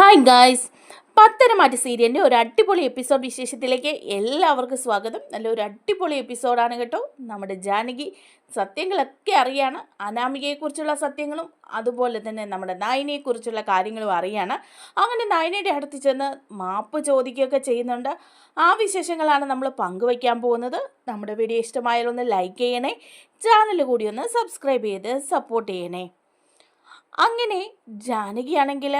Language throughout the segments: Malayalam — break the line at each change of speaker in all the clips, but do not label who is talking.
ഹായ് ഗായ്സ് പത്തരമാറ്റ് സീരിയലിന്റെ ഒരു അടിപൊളി എപ്പിസോഡ് വിശേഷത്തിലേക്ക് എല്ലാവർക്കും സ്വാഗതം. നല്ലൊരു അടിപൊളി എപ്പിസോഡാണ് കേട്ടോ. നമ്മുടെ ജാനകി സത്യങ്ങളൊക്കെ അറിയാണ്. അനാമികയെക്കുറിച്ചുള്ള സത്യങ്ങളും അതുപോലെ തന്നെ നമ്മുടെ നയനയെക്കുറിച്ചുള്ള കാര്യങ്ങളും അറിയാണ്. അങ്ങനെ നായിനയുടെ അടുത്ത് ചെന്ന് മാപ്പ് ചോദിക്കുകയൊക്കെ ചെയ്യുന്നുണ്ട്. ആ വിശേഷങ്ങളാണ് നമ്മൾ പങ്കുവയ്ക്കാൻ പോകുന്നത്. നമ്മുടെ വീഡിയോ ഇഷ്ടമായാലൊന്ന് ലൈക്ക് ചെയ്യണേ. ചാനൽ കൂടി ഒന്ന് സബ്സ്ക്രൈബ് ചെയ്ത് സപ്പോർട്ട് ചെയ്യണേ. അങ്ങനെ ജാനകിയാണെങ്കിൽ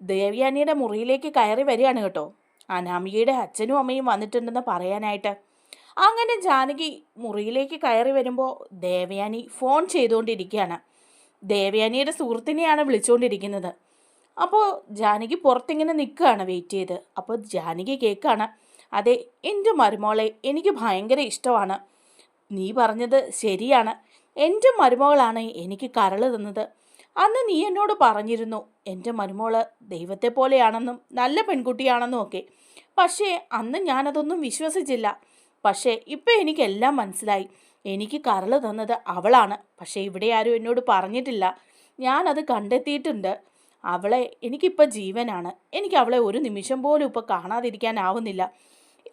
ദേവയാനിയുടെ മുറിയിലേക്ക് കയറി വരികയാണ് കേട്ടോ. അനാമികയുടെ അച്ഛനും അമ്മയും വന്നിട്ടുണ്ടെന്ന് പറയാനായിട്ട്. അങ്ങനെ ജാനകി മുറിയിലേക്ക് കയറി വരുമ്പോൾ ദേവയാനി ഫോൺ ചെയ്തുകൊണ്ടിരിക്കുകയാണ്. ദേവയാനിയുടെ സുഹൃത്തിനെയാണ് വിളിച്ചുകൊണ്ടിരിക്കുന്നത്. അപ്പോൾ ജാനകി പുറത്തിങ്ങനെ നിൽക്കുകയാണ് വെയിറ്റ് ചെയ്ത്. അപ്പോൾ ജാനകി കേൾക്കുകയാണ് അതെ എന്റെ മരുമോളെ എനിക്ക് ഭയങ്കര ഇഷ്ടമാണ്. നീ പറഞ്ഞത് ശരിയാണ്. എന്റെ മരുമകളാണ് എനിക്ക് കരൾ തന്നത്. അന്ന് നീ എന്നോട് പറഞ്ഞിരുന്നു എന്റെ മരുമോൾ ദൈവത്തെ പോലെയാണെന്നും നല്ല പെൺകുട്ടിയാണെന്നും ഒക്കെ. പക്ഷേ അന്ന് ഞാനതൊന്നും വിശ്വസിച്ചില്ല. പക്ഷേ ഇപ്പം എനിക്കെല്ലാം മനസ്സിലായി. എനിക്ക് കരൾ തന്നത് അവളാണ്. പക്ഷേ ഇവിടെ ആരും എന്നോട് പറഞ്ഞിട്ടില്ല. ഞാനത് കണ്ടെത്തിയിട്ടുണ്ട്. അവളെ എനിക്കിപ്പോൾ ജീവനാണ്. എനിക്ക് അവളെ ഒരു നിമിഷം പോലും ഇപ്പോൾ കാണാതിരിക്കാനാവുന്നില്ല.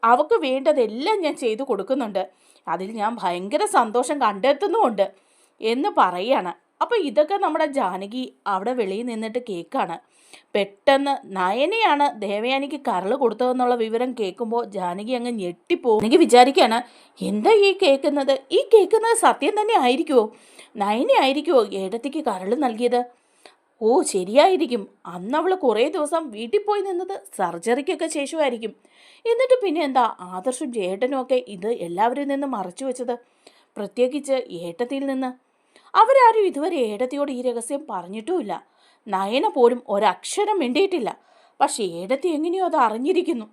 അവൾക്ക് വേണ്ടതെല്ലാം ഞാൻ ചെയ്തു കൊടുക്കുന്നുണ്ട്. അതിൽ ഞാൻ ഭയങ്കര സന്തോഷം കണ്ടെത്തുന്നുമുണ്ട് എന്ന് പറയാണ് അപ്പോൾ ഇതൊക്കെ നമ്മുടെ ജാനകി അവിടെ വെളിയിൽ നിന്നിട്ട് കേൾക്കാണ് പെട്ടെന്ന് നയനെയാണ് ദേവയാനിക്ക് കരൾ കൊടുത്തതെന്നുള്ള വിവരം കേൾക്കുമ്പോൾ ജാനകി അങ്ങ് ഞെട്ടിപ്പോകും എനിക്ക് വിചാരിക്കുകയാണ് എന്താ ഈ കേൾക്കുന്നത്? ഈ കേൾക്കുന്നത് സത്യം തന്നെ ആയിരിക്കുമോ നയനെ ആയിരിക്കുമോ ഏടത്തേക്ക് കരൾ നൽകിയത്? ഓ ശരിയായിരിക്കും. അന്ന് അവൾ കുറേ ദിവസം വീട്ടിൽ പോയി നിന്നത് സർജറിക്കൊക്കെ ശേഷമായിരിക്കും. എന്നിട്ട് പിന്നെ എന്താ ആദർശും ചേട്ടനും ഒക്കെ ഇത് എല്ലാവരിൽ നിന്നും മറച്ചു വെച്ചത്? പ്രത്യേകിച്ച് ഏട്ടത്തിയിൽ നിന്ന്. അവരാരും ഇതുവരെ ഏടത്തിയോട് ഈ രഹസ്യം പറഞ്ഞിട്ടുമില്ല. നയന പോലും ഒരക്ഷരം മിണ്ടിയിട്ടില്ല. പക്ഷെ ഏടത്തി എങ്ങനെയോ അത് അറിഞ്ഞിരിക്കുന്നു.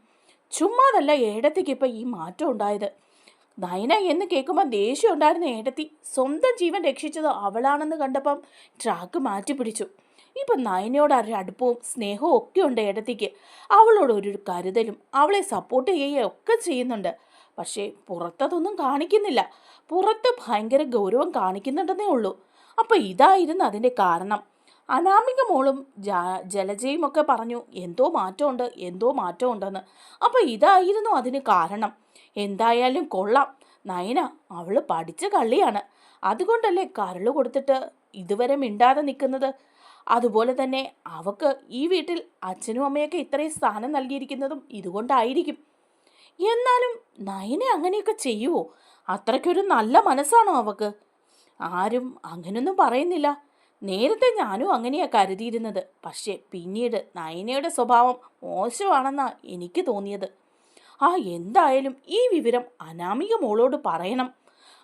ചുമ്മാതല്ല ഏടത്തിക്ക് ഇപ്പം ഈ മാറ്റം ഉണ്ടായത്. നയന എന്ന് കേൾക്കുമ്പോൾ ദേഷ്യം ഉണ്ടായിരുന്ന ഏടത്തി സ്വന്തം ജീവൻ രക്ഷിച്ചത് അവളാണെന്ന് കണ്ടപ്പം ട്രാക്ക് മാറ്റി പിടിച്ചു ഇപ്പം നയനയോട് ഒരു അടുപ്പവും സ്നേഹവും ഒക്കെ ഉണ്ട് ഏടത്തിക്ക്. അവളോട് ഒരു കരുതലും അവളെ സപ്പോർട്ട് ചെയ്യുകയും ഒക്കെ ചെയ്യുന്നുണ്ട്. പക്ഷേ പുറത്തതൊന്നും കാണിക്കുന്നില്ല. പുറത്ത് ഭയങ്കര ഗൗരവം കാണിക്കുന്നുണ്ടെന്നേ ഉള്ളൂ. അപ്പോൾ ഇതായിരുന്നു അതിന്റെ കാരണം. അനാമിക മോളും ജലജയും ഒക്കെ പറഞ്ഞു എന്തോ മാറ്റമുണ്ട് എന്തോ മാറ്റമുണ്ടെന്ന്. അപ്പോൾ ഇതായിരുന്നു അതിന് കാരണം. എന്തായാലും കൊള്ളാം. നയന അവൾ പഠിച്ച കള്ളിയാണ്. അതുകൊണ്ടല്ലേ കരൾ കൊടുത്തിട്ട് ഇതുവരെ മിണ്ടാതെ നിൽക്കുന്നത്? അതുപോലെ തന്നെ അവക്ക് ഈ വീട്ടിൽ അച്ഛനും അമ്മയൊക്കെ ഇത്രയും സ്ഥാനം നൽകിയിരിക്കുന്നതും ഇതുകൊണ്ടായിരിക്കും. എന്നാലും നയനെ അങ്ങനെയൊക്കെ ചെയ്യുവോ? അത്രയ്ക്കൊരു നല്ല മനസ്സാണോ അവക്ക്? ആരും അങ്ങനൊന്നും പറയുന്നില്ല. നേരത്തെ ഞാനും അങ്ങനെയാ കരുതിയിരുന്നത്. പക്ഷേ പിന്നീട് നയനയുടെ സ്വഭാവം മോശമാണെന്നാ എനിക്ക് തോന്നിയത്. ആ എന്തായാലും ഈ വിവരം അനാമിക മോളോട് പറയണം.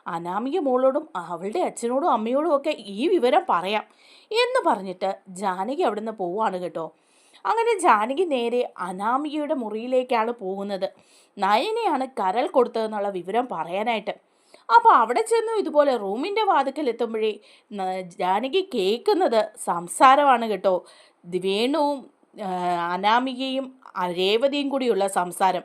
അനാമിക മോളോടും അവളുടെ അച്ഛനോടും അമ്മയോടും ഒക്കെ ഈ വിവരം പറയാം എന്ന് പറഞ്ഞിട്ട് ജാനകി അവിടുന്ന് പോവാണ് കേട്ടോ. അങ്ങനെ ജാനകി നേരെ അനാമികയുടെ മുറിയിലേക്കാണ് പോകുന്നത്. നയനെയാണ് കരൾ കൊടുത്തതെന്നുള്ള വിവരം പറയാനായിട്ട്. അപ്പോൾ അവിടെ ചെന്നു ഇതുപോലെ റൂമിന്റെ വാതിക്കൽ എത്തുമ്പോഴേ ജാനകി കേൾക്കുന്നത് സംസാരമാണ് കേട്ടോ. വേണുവും അനാമികയും രേവതിയും കൂടിയുള്ള സംസാരം.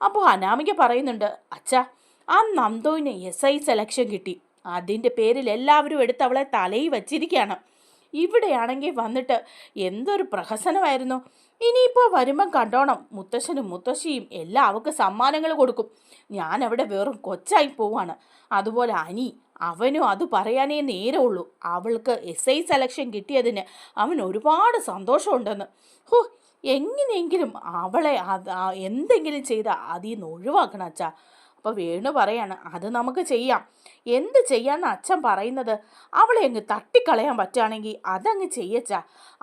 അപ്പോൾ അനാമിക പറയുന്നുണ്ട് അച്ഛാ ആ നന്ദോയിന് എസ് ഐ സെലക്ഷൻ കിട്ടി. അതിന്റെ പേരിൽ എല്ലാവരും എടുത്ത് അവളെ തലയിൽ വച്ചിരിക്കുകയാണ്. ഇവിടെയാണെങ്കിൽ വന്നിട്ട് എന്തൊരു പ്രഹസനമായിരുന്നു. ഇനിയിപ്പോൾ വരുമ്പം കണ്ടോണം മുത്തശ്ശനും മുത്തശ്ശിയും എല്ലാം അവൾക്ക് സമ്മാനങ്ങൾ കൊടുക്കും. ഞാൻ അവിടെ വെറും കൊച്ചായി പോവാണ്. അതുപോലെ അനി അവനും അത് പറയാനേ നേരമുള്ളൂ. അവൾക്ക് എസ് ഐ സെലക്ഷൻ കിട്ടിയതിന് അവൻ ഒരുപാട് സന്തോഷമുണ്ടെന്ന്. ഹോ എങ്ങനെയെങ്കിലും അവളെ എന്തെങ്കിലും ചെയ്ത് അതിൽ നിന്ന് ഒഴിവാക്കണം അച്ഛാ. അപ്പോൾ വേണു പറയാണ് അത് നമുക്ക് ചെയ്യാം. എന്ത് ചെയ്യാന്ന് അച്ഛൻ പറയുന്നത്? അവളെ അങ്ങ് തട്ടിക്കളയാൻ പറ്റുകയാണെങ്കിൽ അതങ്ങ് ചെയ്യച്ച.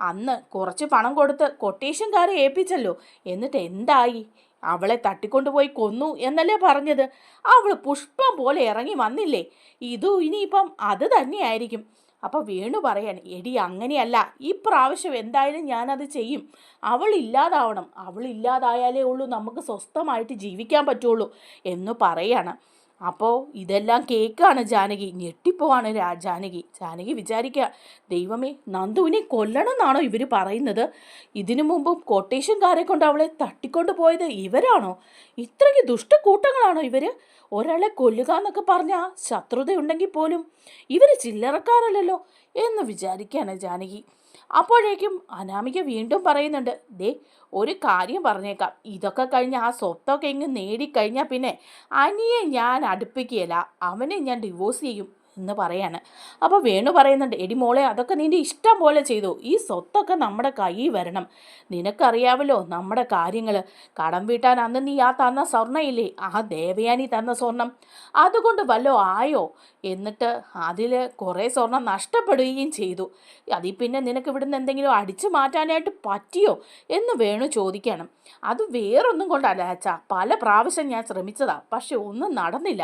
അന്ന് കുറച്ച് പണം കൊടുത്ത് കൊട്ടേഷൻകാരെ ഏൽപ്പിച്ചല്ലോ. എന്നിട്ട് എന്തായി? അവളെ തട്ടിക്കൊണ്ടുപോയി കൊന്നു എന്നല്ലേ പറഞ്ഞത്? അവൾ പുഷ്പം പോലെ ഇറങ്ങി വന്നില്ലേ? ഇതു ഇനിയിപ്പം അത് തന്നെയായിരിക്കും. അപ്പോൾ വേണു പറയാണ് എടി അങ്ങനെയല്ല. ഈ പ്രാവശ്യം എന്തായാലും ഞാനത് ചെയ്യും. അവൾ ഇല്ലാതാവണം. അവൾ ഇല്ലാതായാലേ ഉള്ളൂ. നമുക്ക് സ്വസ്ഥമായിട്ട് ജീവിക്കാൻ പറ്റുള്ളൂ. എന്ന് പറയാണ്. അപ്പോൾ ഇതെല്ലാം കേൾക്കുകയാണ് ജാനകി. ഞെട്ടിപ്പോവാണ് രാ ജാനകി. ജാനകി വിചാരിക്കുക ദൈവമേ നന്ദുവിനെ കൊല്ലണം എന്നാണോ ഇവർ പറയുന്നത്? ഇതിനു മുമ്പും കൊട്ടേഷൻകാരെ കൊണ്ട് അവളെ തട്ടിക്കൊണ്ട് പോയത് ഇവരാണോ? ഇത്രയ്ക്ക് ദുഷ്ടക്കൂട്ടങ്ങളാണോ ഇവർ ഒരാളെ കൊല്ലുക എന്നൊക്കെ പറഞ്ഞാൽ ശത്രുതയുണ്ടെങ്കിൽ പോലും ഇവർ ചില്ലറക്കാരല്ലല്ലോ എന്ന് വിചാരിക്കുകയാണ് ജാനകി. അപ്പോഴേക്കും അനാമിക വീണ്ടും പറയുന്നുണ്ട് ദേ ഒരു കാര്യം പറഞ്ഞേക്കാം. ഇതൊക്കെ കഴിഞ്ഞ് ആ സ്വത്തൊക്കെ ഇങ്ങ് നേടിക്കഴിഞ്ഞാൽ പിന്നെ അനിയെ ഞാൻ അടുപ്പിക്കുകയില്ല. അവനെ ഞാൻ ഡിവോഴ്സ് ചെയ്യും. എന്ന് പറയാണ്. അപ്പോൾ വേണു പറയുന്നുണ്ട് എടി മോളെ അതൊക്കെ നിന്റെ ഇഷ്ടം പോലെ ചെയ്തു. ഈ സ്വത്തൊക്കെ നമ്മുടെ കയ്യിൽ വരണം. നിനക്കറിയാവല്ലോ നമ്മുടെ കാര്യങ്ങൾ കടം വീട്ടാൻ അന്ന് നീ ആ തന്ന സ്വർണയില്ലേ? ആ ദേവയാനി തന്ന സ്വർണം. അതുകൊണ്ട് വല്ലോ ആയോ? എന്നിട്ട് അതിൽ കുറേ സ്വർണം നഷ്ടപ്പെടുകയും ചെയ്തു. അതിൽ പിന്നെ നിനക്ക് ഇവിടുന്ന് എന്തെങ്കിലും അടിച്ചു മാറ്റാനായിട്ട് പറ്റിയോ എന്ന് വേണു ചോദിക്കണം. അത് വേറൊന്നും കൊണ്ടല്ല അച്ഛാ. പല പ്രാവശ്യം ഞാൻ ശ്രമിച്ചതാ. പക്ഷെ ഒന്നും നടന്നില്ല.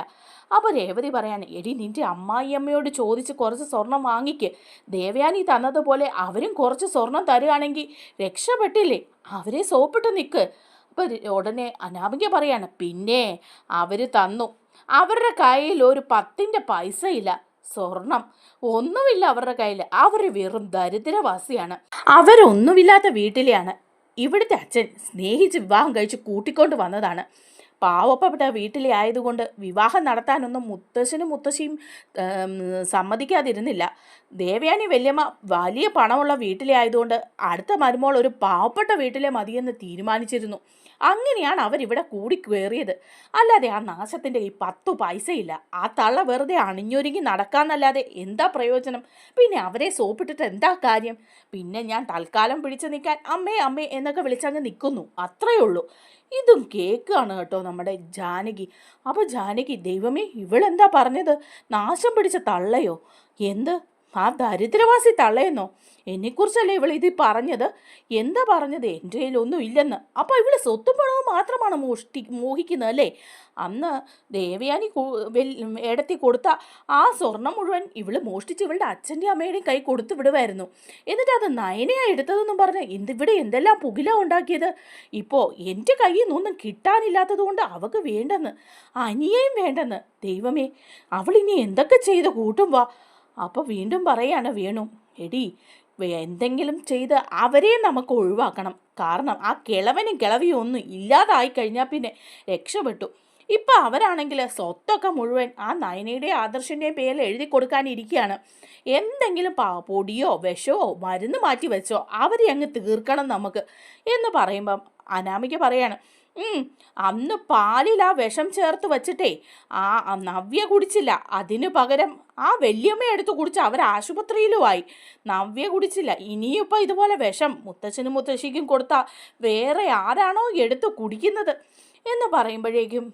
അപ്പോൾ രേവതി പറയാൻ എടി നിന്റെ അമ്മായിയമ്മയോട് ചോദിച്ച് കുറച്ച് സ്വർണം വാങ്ങിക്ക്. ദേവയാനി തന്നതുപോലെ അവരും കുറച്ച് സ്വർണം തരുകയാണെങ്കിൽ രക്ഷപ്പെട്ടില്ലേ? അവരെ സോപ്പിട്ട് നിൽക്ക് അപ്പോൾ ഉടനെ അനാമിക പറയാണ് പിന്നെ അവർ തന്നു. അവരുടെ കയ്യിൽ ഒരു പത്തിന്റെ പൈസ ഇല്ല സ്വർണം ഒന്നുമില്ല അവരുടെ കയ്യിൽ. അവർ വെറും ദരിദ്രവാസിയാണ്. അവരൊന്നുമില്ലാത്ത വീട്ടിലെയാണ്. ഇവിടുത്തെ അച്ഛൻ സ്നേഹിച്ച് വിവാഹം കഴിച്ച് കൂട്ടിക്കൊണ്ട് വന്നതാണ്. പാവപ്പെട്ട വീട്ടിലെ ആയതുകൊണ്ട് വിവാഹം നടത്താനൊന്നും മുത്തശ്ശനും മുത്തശ്ശിയും സമ്മതിക്കാതിരുന്നില്ല. ദേവയാനി വല്യമ്മ വലിയ പണമുള്ള വീട്ടിലെ ആയതുകൊണ്ട് അടുത്ത മരുമോൾ ഒരു പാവപ്പെട്ട വീട്ടിലെ മതിയെന്ന് തീരുമാനിച്ചിരുന്നു. അങ്ങനെയാണ് അവരിവിടെ കൂടി കയറിയത്. അല്ലാതെ ആ നാശത്തിന്റെ ഈ പത്തു പൈസയില്ല. ആ തള്ള വെറുതെ അണിഞ്ഞൊരുങ്ങി നടക്കാന്നല്ലാതെ എന്താ പ്രയോജനം? പിന്നെ അവരെ സോപ്പിട്ടിട്ട് എന്താ കാര്യം? പിന്നെ ഞാൻ തൽക്കാലം പിടിച്ചു നിൽക്കാൻ അമ്മേ അമ്മേ എന്നൊക്കെ വിളിച്ചങ്ങ് നിൽക്കുന്നു. അത്രയേ ഉള്ളൂ. ഇതും കേൾക്കുകയാണ് കേട്ടോ നമ്മുടെ ജാനകി. അപ്പോൾ ജാനകി ദൈവമേ ഇവളെന്താ പറഞ്ഞത്? നാശം പിടിച്ച തള്ളയോ? എന്ത്? ആ ദരിദ്രവാസി തള്ളയെന്നോ? എന്നെക്കുറിച്ചല്ലേ ഇവൾ ഇത് പറഞ്ഞത്? എന്താ പറഞ്ഞത്? എന്റെ കയ്യിലൊന്നും ഇല്ലെന്ന്. അപ്പോൾ ഇവൾ സ്വത്തും പണവും മാത്രമാണ് മോഷ്ടി മോഹിക്കുന്നത് അല്ലേ? അന്ന് ദേവയാനി ഇടത്തി കൊടുത്ത ആ സ്വർണം മുഴുവൻ ഇവൾ മോഷ്ടിച്ച് ഇവളുടെ അച്ഛന്റെ അമ്മയുടെയും കൈ കൊടുത്തു വിടുമായിരുന്നു എന്നിട്ട് അത് നയനയായി എടുത്തതെന്നും പറഞ്ഞ് എന്ത് ഇവിടെ എന്തെല്ലാം പുകില ഉണ്ടാക്കിയത്? ഇപ്പോൾ എന്റെ കയ്യിൽ നിന്നൊന്നും കിട്ടാനില്ലാത്തത് കൊണ്ട് അവക്ക് വേണ്ടെന്ന് അനിയേയും വേണ്ടെന്ന്. ദൈവമേ അവളിനി എന്തൊക്കെ ചെയ്ത് കൂട്ടും വാ. അപ്പോൾ വീണ്ടും പറയാണ് വേണു എടി എന്തെങ്കിലും ചെയ്ത് അവരെ നമുക്ക് ഒഴിവാക്കണം. കാരണം ആ കിളവനും കിളവിയും ഒന്നും ഇല്ലാതായി കഴിഞ്ഞാൽ പിന്നെ രക്ഷപ്പെട്ടു. ഇപ്പം അവരാണെങ്കിൽ സ്വത്തൊക്കെ മുഴുവൻ ആ നയനയുടെ ആദർശിന്റെയും പേരിൽ എഴുതി കൊടുക്കാനിരിക്കുകയാണ്. എന്തെങ്കിലും പൊടിയോ വിഷമോ മരുന്ന് മാറ്റി വെച്ചോ അവരെ അങ്ങ് തീർക്കണം നമുക്ക്. എന്ന് പറയുമ്പം അനാമിക പറയാണ് "ഉം, അന്ന് പാലിൽ ആ വിഷം ചേർത്ത് വെച്ചിട്ടേ. ആ നവ്യ കുടിച്ചില്ല. അതിന് പകരം ആ വല്യമ്മ എടുത്ത് കുടിച്ച് അവർ ആശുപത്രിയിലുമായി. നവ്യ കുടിച്ചില്ല. ഇനിയിപ്പോൾ ഇതുപോലെ വിഷം മുത്തച്ഛനും മുത്തശ്ശിക്കും കൊടുത്താൽ വേറെ ആരാണോ എടുത്ത് കുടിക്കുന്നത് എന്ന് പറയുമ്പോഴേക്കും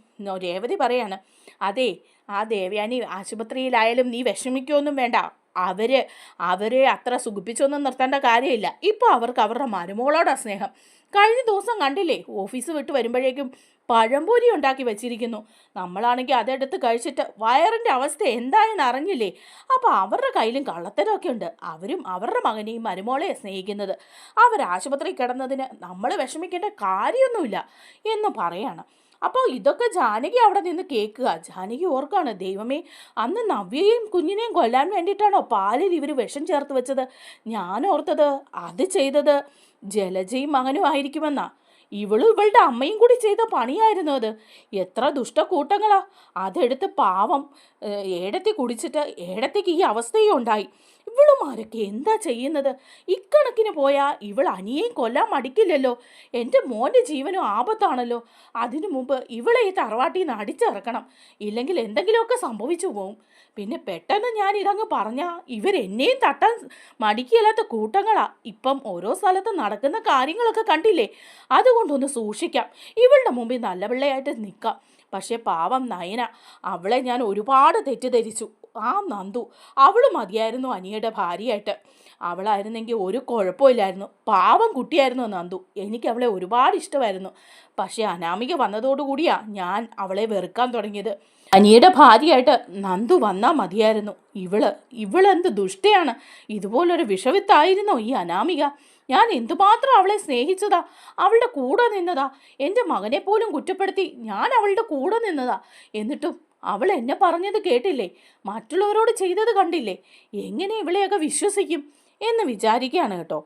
രേവതി പറയാണ് അതെ ആ ദേവയാനി ആശുപത്രിയിലായാലും നീ വിഷമിക്കുമൊന്നും വേണ്ട. അവർ അവരെ അത്ര സുഖിപ്പിച്ചൊന്നും നിർത്തേണ്ട കാര്യമില്ല. ഇപ്പോൾ അവർക്ക് അവരുടെ മരുമോളോടാ സ്നേഹം. കഴിഞ്ഞ ദിവസം കണ്ടില്ലേ ഓഫീസ് വിട്ട് വരുമ്പോഴേക്കും പഴംപൊരി ഉണ്ടാക്കി വെച്ചിരിക്കുന്നു. നമ്മളാണെങ്കിൽ അതെടുത്ത് കഴിച്ചിട്ട് വയറിന്റെ അവസ്ഥ എന്തായെന്ന് അറിഞ്ഞില്ലേ? അപ്പോൾ അവരുടെ കയ്യിലും കള്ളത്തരമൊക്കെ ഉണ്ട്. അവരും അവരുടെ മകനെയും മരുമോളെ സ്നേഹിക്കുന്നത്. അവർ ആശുപത്രി കിടന്നതിന് നമ്മൾ വിഷമിക്കേണ്ട കാര്യമൊന്നുമില്ല എന്ന് പറയാണ്. അപ്പോൾ ഇതൊക്കെ ജാനകി അവിടെ നിന്ന് കേൾക്കുക. ജാനകി ഓർക്കാണ് ദൈവമേ അന്ന് നവ്യയും കുഞ്ഞിനെയും കൊല്ലാൻ വേണ്ടിയിട്ടാണോ പാലിൽ ഇവർ വിഷം ചേർത്ത് വെച്ചത്? ഞാൻ ഓർത്തത് അത് ചെയ്തത് ജലജയും മകനും ആയിരിക്കുമെന്നാ. ഇവളും ഇവളുടെ അമ്മയും കൂടി ചെയ്ത പണിയായിരുന്നു അത്. എത്ര ദുഷ്ടക്കൂട്ടങ്ങളാ. അതെടുത്ത് പാവം ഏടത്തി കുടിച്ചിട്ട് ഏടത്തേക്ക് ഈ അവസ്ഥയും ഉണ്ടായി. ഇവളുമാരൊക്കെ എന്താ ചെയ്യുന്നത്? ഇക്കണക്കിന് പോയാൽ ഇവൾ അനിയേയും കൊല്ലാൻ മടിക്കില്ലല്ലോ. എന്റെ മോന്റെ ജീവനും ആപത്താണല്ലോ. അതിനു മുമ്പ് ഇവളെ ഈ തറവാട്ടിൽ നിന്ന് അടിച്ചിറക്കണം. ഇല്ലെങ്കിൽ എന്തെങ്കിലുമൊക്കെ സംഭവിച്ചു പോവും. പിന്നെ പെട്ടെന്ന് ഞാൻ ഇതങ്ങ് പറഞ്ഞാൽ ഇവരെന്നെയും തട്ടാൻ മടിക്കില്ലാത്ത കൂട്ടങ്ങളാ. ഇപ്പം ഓരോ സ്ഥലത്ത് നടക്കുന്ന കാര്യങ്ങളൊക്കെ കണ്ടില്ലേ? അതുകൊണ്ടൊന്ന് സൂക്ഷിക്കാം. ഇവളുടെ മുമ്പിൽ നല്ല പിള്ളയായിട്ട് നിൽക്കാം പക്ഷേ പാവം നയന അവളെ ഞാൻ ഒരുപാട് തെറ്റിദ്ധരിച്ചു. ആ നന്ദു. അവൾ മതിയായിരുന്നു അനിയുടെ ഭാര്യയായിട്ട്. അവളായിരുന്നെങ്കിൽ ഒരു കുഴപ്പമില്ലായിരുന്നു. പാവം കുട്ടിയായിരുന്നു നന്ദു. എനിക്ക് അവളെ ഒരുപാട് ഇഷ്ടമായിരുന്നു. പക്ഷേ അനാമിക വന്നതോടുകൂടിയാണ് ഞാൻ അവളെ വെറുക്കാൻ തുടങ്ങിയത്. അനിയുടെ ഭാര്യയായിട്ട് നന്ദു വന്നാൽ മതിയായിരുന്നു. ഇവൾ ഇവളെന്ത് ദുഷ്ടയാണ്. ഇതുപോലൊരു വിഷവിത്തായിരുന്നോ ഈ അനാമിക? ഞാൻ എന്തുമാത്രം അവളെ സ്നേഹിച്ചതാ? അവളുടെ കൂടെ നിന്നതാ? എന്റെ മകനെ പോലും കുറ്റപ്പെടുത്തി ഞാൻ അവളുടെ കൂടെ നിന്നതാ? എന്നിട്ടും അവൾ എന്നെ പറഞ്ഞത് കേട്ടില്ലേ? മറ്റുള്ളവരോട് ചെയ്തത് കണ്ടില്ലേ? എങ്ങനെ ഇവളെയൊക്കെ വിശ്വസിക്കും എന്ന് വിചാരിക്കുകയാണ് കേട്ടോ.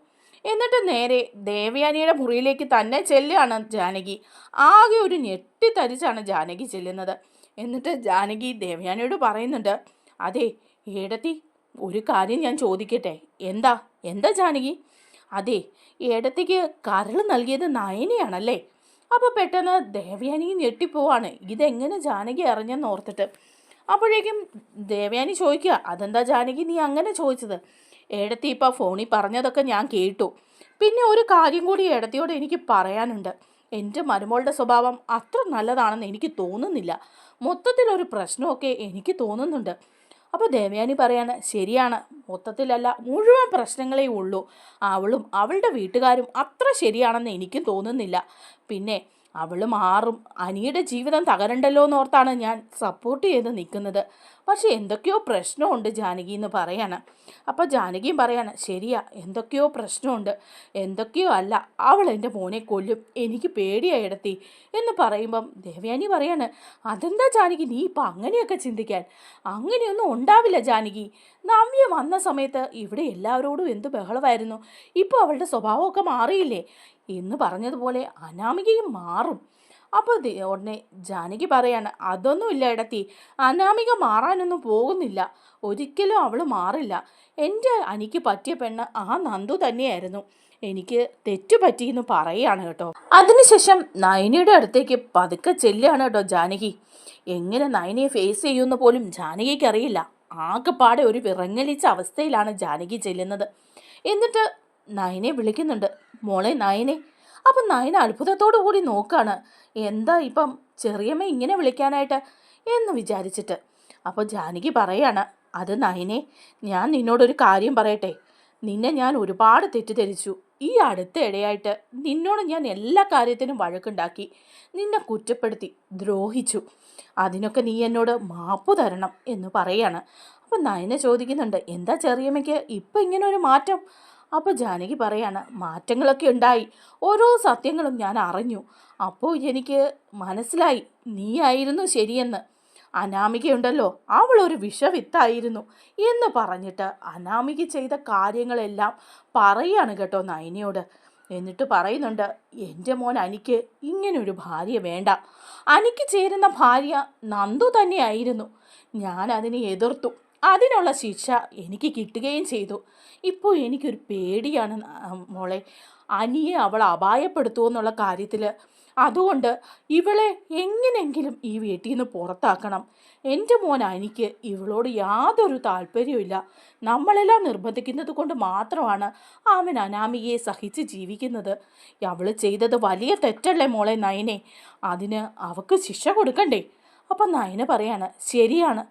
എന്നിട്ട് നേരെ ദേവയാനിയുടെ മുറിയിലേക്ക് തന്നെ ചെല്ലുകയാണ് ജാനകി. ആകെ ഒരു ഞെട്ടിത്തരിച്ചാണ് ജാനകി ചെല്ലുന്നത്. എന്നിട്ട് ജാനകി ദേവയാനിയോട് പറയുന്നുണ്ട് അതെ ഏടത്തി ഒരു കാര്യം ഞാൻ ചോദിക്കട്ടെ. എന്താ? എന്താ ജാനകി? അതെ ഏടത്തിക്ക് കരൾ നൽകിയത് നയനയാണല്ലേ? അപ്പോൾ പെട്ടെന്ന് ദേവയാനി ഞെട്ടിപ്പോവാണ്. ഇതെങ്ങനെ ജാനകി അറിഞ്ഞെന്ന് ഓർത്തിട്ട്. അപ്പോഴേക്കും ദേവയാനി ചോദിക്കുക അതെന്താ ജാനകി നീ അങ്ങനെ ചോദിച്ചത്? ഏടത്തി ഇപ്പോൾ ഫോണിൽ പറഞ്ഞതൊക്കെ ഞാൻ കേട്ടു. പിന്നെ ഒരു കാര്യം കൂടി ഏടത്തിയോട് എനിക്ക് പറയാനുണ്ട്. എന്റെ മരുമോളുടെ സ്വഭാവം അത്ര നല്ലതാണെന്ന് എനിക്ക് തോന്നുന്നില്ല. മൊത്തത്തിലൊരു പ്രശ്നമൊക്കെ എനിക്ക് തോന്നുന്നുണ്ട്. അപ്പോൾ ദേവയാനി പറയാണ് ശരിയാണ്. മൊത്തത്തിലല്ല മുഴുവൻ പ്രശ്നങ്ങളേ ഉള്ളൂ. അവളും അവളുടെ വീട്ടുകാരും അത്ര ശരിയാണെന്ന് എനിക്കും തോന്നുന്നില്ല. പിന്നെ അവൾ മാറും അനിയുടെ ജീവിതം തകരണ്ടല്ലോ എന്നോർത്താണ് ഞാൻ സപ്പോർട്ട് ചെയ്ത് നിൽക്കുന്നത് പക്ഷെ എന്തൊക്കെയോ പ്രശ്നമുണ്ട് ജാനകി എന്ന് പറയാണ്. അപ്പോൾ ജാനകിയും പറയാണ് ശരിയാ എന്തൊക്കെയോ പ്രശ്നമുണ്ട്. എന്തൊക്കെയോ അല്ല അവൾ എന്റെ മോനെ കൊല്ലും. എനിക്ക് പേടിയായി എടുത്തി. എന്ന് പറയുമ്പം ദേവയാനി പറയാണ് അതെന്താ ജാനകി നീ ഇപ്പം അങ്ങനെയൊക്കെ ചിന്തിക്കാൻ? അങ്ങനെയൊന്നും ഉണ്ടാവില്ല ജാനകി. നവ്യ വന്ന സമയത്ത് ഇവിടെ എല്ലാവരോടും എന്ത് ബഹളമായിരുന്നു? ഇപ്പോൾ അവളുടെ സ്വഭാവമൊക്കെ മാറിയില്ലേ? എന്ന് പറഞ്ഞതുപോലെ അനാമികയും മാറും. അപ്പോൾ ഉടനെ ജാനകി പറയാണ് അതൊന്നുമില്ല ഇടത്തി അനാമിക മാറാനൊന്നും പോകുന്നില്ല. ഒരിക്കലും അവൾ മാറില്ല. എന്റെ അനിക്ക് പറ്റിയ പെണ്ണ് ആ നന്ദു തന്നെയായിരുന്നു. എനിക്ക് തെറ്റു പറ്റിയെന്ന് പറയുകയാണ് കേട്ടോ. അതിനുശേഷം നയനയുടെ അടുത്തേക്ക് പതുക്കെ ചെല്ലുകയാണ് കേട്ടോ ജാനകി. എങ്ങനെ നയനയെ ഫേസ് ചെയ്യുമെന്ന് പോലും ജാനകിക്ക് അറിയില്ല. ആകെപ്പാടെ ഒരു വിറങ്ങലിച്ച അവസ്ഥയിലാണ് ജാനകി ചെല്ലുന്നത്. എന്നിട്ട് നയനെ വിളിക്കുന്നുണ്ട് മോളെ നയനെ അപ്പം നയന അത്ഭുതത്തോടു കൂടി നോക്കാണ്. എന്താ ഇപ്പം ചെറിയമ്മ ഇങ്ങനെ വിളിക്കാനായിട്ട്? എന്ന് വിചാരിച്ചിട്ട്. അപ്പോൾ ജാനകി പറയാണ് അത് നയനെ ഞാൻ നിന്നോടൊരു കാര്യം പറയട്ടെ. നിന്നെ ഞാൻ ഒരുപാട് തെറ്റിദ്ധരിച്ചു. ഈ അടുത്ത ഇടയായിട്ട് നിന്നോട് ഞാൻ എല്ലാ കാര്യത്തിനും വഴക്കുണ്ടാക്കി. നിന്നെ കുറ്റപ്പെടുത്തി ദ്രോഹിച്ചു. അതിനൊക്കെ നീ എന്നോട് മാപ്പ് തരണം എന്ന് പറയാണ്. അപ്പം നയന ചോദിക്കുന്നുണ്ട് എന്താ ചെറിയമ്മയ്ക്ക് ഇപ്പം ഇങ്ങനെ ഒരു മാറ്റം? അപ്പോൾ ജാനകി പറയാണ് മാറ്റങ്ങളൊക്കെ ഉണ്ടായി. ഓരോ സത്യങ്ങളും ഞാൻ അറിഞ്ഞു. അപ്പോൾ എനിക്ക് മനസ്സിലായി. നീയായിരുന്നു ശരിയെന്ന്. അനാമികയുണ്ടല്ലോ. അവളൊരു വിഷവിത്തായിരുന്നു എന്ന് പറഞ്ഞിട്ട് അനാമിക ചെയ്ത കാര്യങ്ങളെല്ലാം പറയാണ് കേട്ടോ നയനിയോട് എന്നിട്ട് പറയുന്നുണ്ട് എന്റെ മോൻ അനിക്ക് ഇങ്ങനൊരു ഭാര്യ വേണ്ട. അനിക്ക് ചേരുന്ന ഭാര്യ നന്ദു തന്നെയായിരുന്നു. ഞാൻ അതിനെ എതിർത്തു. അതിനുള്ള ശിക്ഷ എനിക്ക് കിട്ടുകയും ചെയ്തു. ഇപ്പോൾ എനിക്കൊരു പേടിയാണ് മോളെ. അനിയെ അവൾ അപായപ്പെടുത്തുമോ എന്നുള്ള കാര്യത്തിൽ അതുകൊണ്ട് ഇവളെ എങ്ങനെങ്കിലും ഈ വീട്ടിൽ നിന്ന് പുറത്താക്കണം. എന്റെ മോൻ അനിക്ക് ഇവളോട് യാതൊരു താല്പര്യമില്ല നമ്മളെല്ലാം നിർബന്ധിക്കുന്നത് കൊണ്ട് മാത്രമാണ് അവൻ അനാമികയെ സഹിച്ച് ജീവിക്കുന്നത്. അവൾ ചെയ്തത് വലിയ തെറ്റല്ലേ മോളെ നയനെ? അതിന് അവക്ക് ശിക്ഷ കൊടുക്കണ്ടേ? അപ്പം നയന പറയാണ് ശരിയാണ്.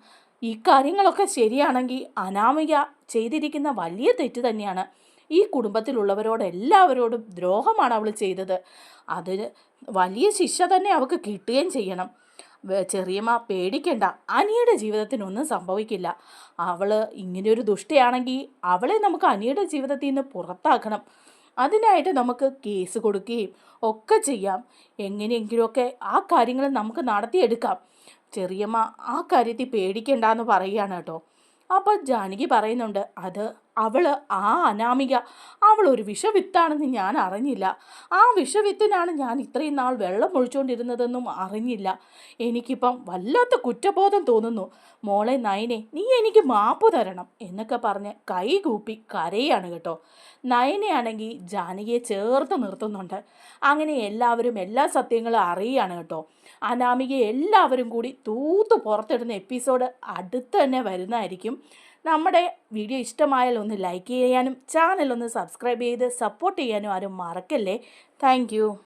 ഈ കാര്യങ്ങളൊക്കെ ശരിയാണെങ്കിൽ അനാമിക ചെയ്തിരിക്കുന്ന വലിയ തെറ്റ് തന്നെയാണ്. ഈ കുടുംബത്തിലുള്ളവരോട് എല്ലാവരോടും ദ്രോഹമാണ് അവൾ ചെയ്തത്. അതിന് വലിയ ശിക്ഷ തന്നെ അവൾക്ക് കിട്ടുകയും ചെയ്യണം. ചെറിയമ്മ പേടിക്കണ്ട. അനിയുടെ ജീവിതത്തിനൊന്നും സംഭവിക്കില്ല. അവൾ ഇങ്ങനെയൊരു ദുഷ്ടയാണെങ്കിൽ അവളെ നമുക്ക് അനിയുടെ ജീവിതത്തിൽ നിന്ന് പുറത്താക്കണം. അതിനായിട്ട് നമുക്ക് കേസ് കൊടുക്കുകയും ഒക്കെ ചെയ്യാം. എങ്ങനെയെങ്കിലുമൊക്കെ ആ കാര്യങ്ങൾ നമുക്ക് നടത്തിയെടുക്കാം. ചെറിയമ്മ ആ കാര്യത്തിൽ പേടിക്കണ്ടെന്ന് പറയുകയാണ് കേട്ടോ. അപ്പോൾ ജാനകി പറയുന്നുണ്ട് അത് അവൾ ആ അനാമിക. അവൾ ഒരു വിഷവിത്താണെന്ന് ഞാൻ അറിഞ്ഞില്ല. ആ വിഷവിത്തിനാണ് ഞാൻ ഇത്രയും നാൾ വെള്ളം ഒഴിച്ചുകൊണ്ടിരുന്നതെന്നും അറിഞ്ഞില്ല. എനിക്കിപ്പം വല്ലാത്ത കുറ്റബോധം തോന്നുന്നു. മോളെ നയനെ നീ എനിക്ക് മാപ്പ് തരണം എന്നൊക്കെ പറഞ്ഞ് കൈകൂപ്പി കരയാണ് കേട്ടോ. നയനയാണെങ്കിൽ ജാനകിയെ ചേർത്ത് നിർത്തുന്നുണ്ട്. അങ്ങനെ എല്ലാവരും എല്ലാ സത്യങ്ങളും അറിയുകയാണ് കേട്ടോ. അനാമികയെ എല്ലാവരും കൂടി തൂത്ത് പുറത്തിടുന്ന എപ്പിസോഡ് അടുത്ത് തന്നെ വരുന്നതായിരിക്കും. നമ്മുടെ വീഡിയോ ഇഷ്ടമായാൽ ഒന്ന് ലൈക്ക് ചെയ്യാനും ചാനൽ ഒന്ന് സബ്സ്ക്രൈബ് ചെയ്ത് സപ്പോർട്ട് ചെയ്യാനും ആരും മറക്കല്ലേ. താങ്ക്